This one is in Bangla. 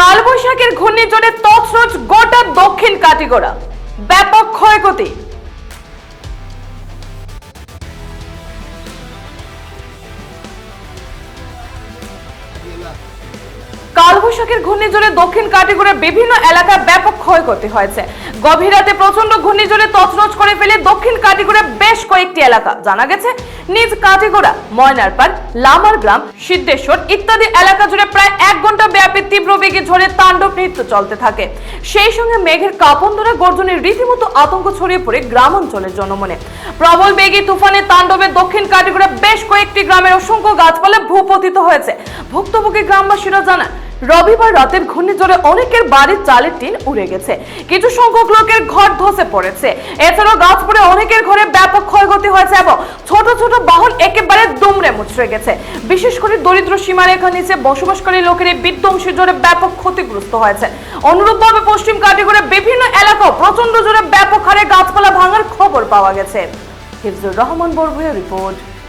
কালবৈশাখীর ঘূর্ণিঝড়ে তছরছ গোটা দক্ষিণ কাটিগড়া। ব্যাপক ক্ষয়ক্ষতি। কালবৈশাখীর ঘূর্ণিঝড়ে দক্ষিণ কাটিগড়ের বিভিন্ন এলাকায় ব্যাপক ক্ষয়ক্ষতি হয়েছে। গভীর রাতে প্রচণ্ড ঘূর্ণিঝড়ে তছনছ করে ফেলে দক্ষিণ কাটিগড়ের বেশ কয়েকটি এলাকা। জানা গেছে, নিজ কাটিগড়া ময়নারপাড় লামার গ্রাম, সিদ্ধেশ্বর ইত্যাদি এলাকা জুড়ে প্রায় এক ঘণ্টা ব্যাপী তীব্র বেগে ঝড়ে তাণ্ডব নৃত্য চলতে থাকে। সেই সঙ্গে মেঘের কাপন ধরে গর্জনের রীতিমতো আতঙ্ক ছড়িয়ে পড়ে গ্রাম অঞ্চলের জনমনে। প্রবল বেগে তুফানের তাণ্ডবে দক্ষিণ কাটিগড়ে বেশ কয়েকটি গ্রামের অসংখ্য গাছপালা ভূপতিত হয়েছে। ভুক্তভোগী গ্রামবাসীরা জানান রবিবার রাতের ঘূর্ণিঝড়ে অনেকের বাড়ির চালের টিন উড়ে গেছে। কিছু সংখ্যক লোকের ঘর ধসে পড়েছে। এছাড়াও গাছ পড়ে অনেকের ঘরে ব্যাপক ক্ষয়ক্ষতি হয়েছে এবং ছোট ছোট বাহন একেবারে দুমড়ে মুচড়ে গেছে। বিশেষ করে দরিদ্র সীমারেখার নিচে বসবাসকারী লোকের বিধ্বংসী জোরে ব্যাপক ক্ষতিগ্রস্ত হয়েছে। অনুরূপভাবে পশ্চিম কাটিগড়ে বিভিন্ন এলাকাও প্রচণ্ড জোরে ব্যাপক হারে গাছপালা ভাঙার খবর পাওয়া গেছে। হিফজুর রহমান বরভুয়া রিপোর্ট।